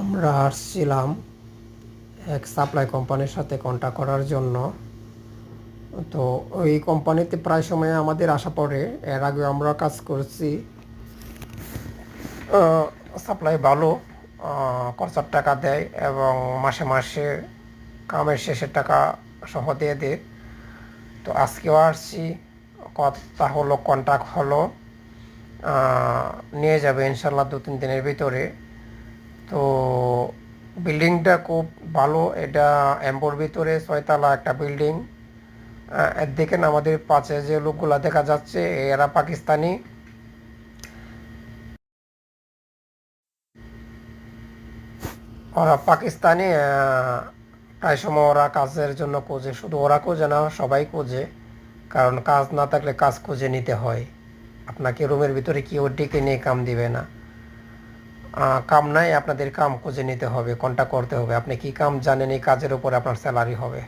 আমরা আসছিলাম এক সাপ্লাই কোম্পানির সাথে কন্ট্যাক্ট করার জন্য। তো ওই কোম্পানিতে প্রায় সময় আমাদের আসা পড়ে। এর আগে আমরা কাজ করছি। সাপ্লাই ভালো খরচার টাকা দেয় এবং মাসে মাসে কামের শেষের টাকা সহ দিয়ে দেয়। তো আজকেও আসছি। কথা হলো কন্ট্যাক্ট হলো। নিয়ে যাবে ইনশাল্লাহ দু তিন দিনের ভিতরে। তো বিল্ডিংটা খুব ভালো। এটা এম্বোর ভিতরে ছয়তলা একটা বিল্ডিং দেখেন আমাদের পাশে যে লোকগুলা দেখা যাচ্ছে, এরা পাকিস্তানি। ওরা পাকিস্তানি প্রায় সময় ওরা কাজের জন্য খোঁজে। শুধু ওরা খোঁজে না, সবাই খোঁজে। কারণ কাজ না থাকলে কাজ খুঁজে নিতে হয়। আপনাকে রুমের ভিতরে কেউ ডেকে নিয়ে কাম দিবে না। কাম নাই, আপনাদের কাম খুঁজে নিতে হবে কোনটা করতে হবে। আপনি কি কাম জানেন, এই কাজের উপরে আপনার স্যালারি হবে।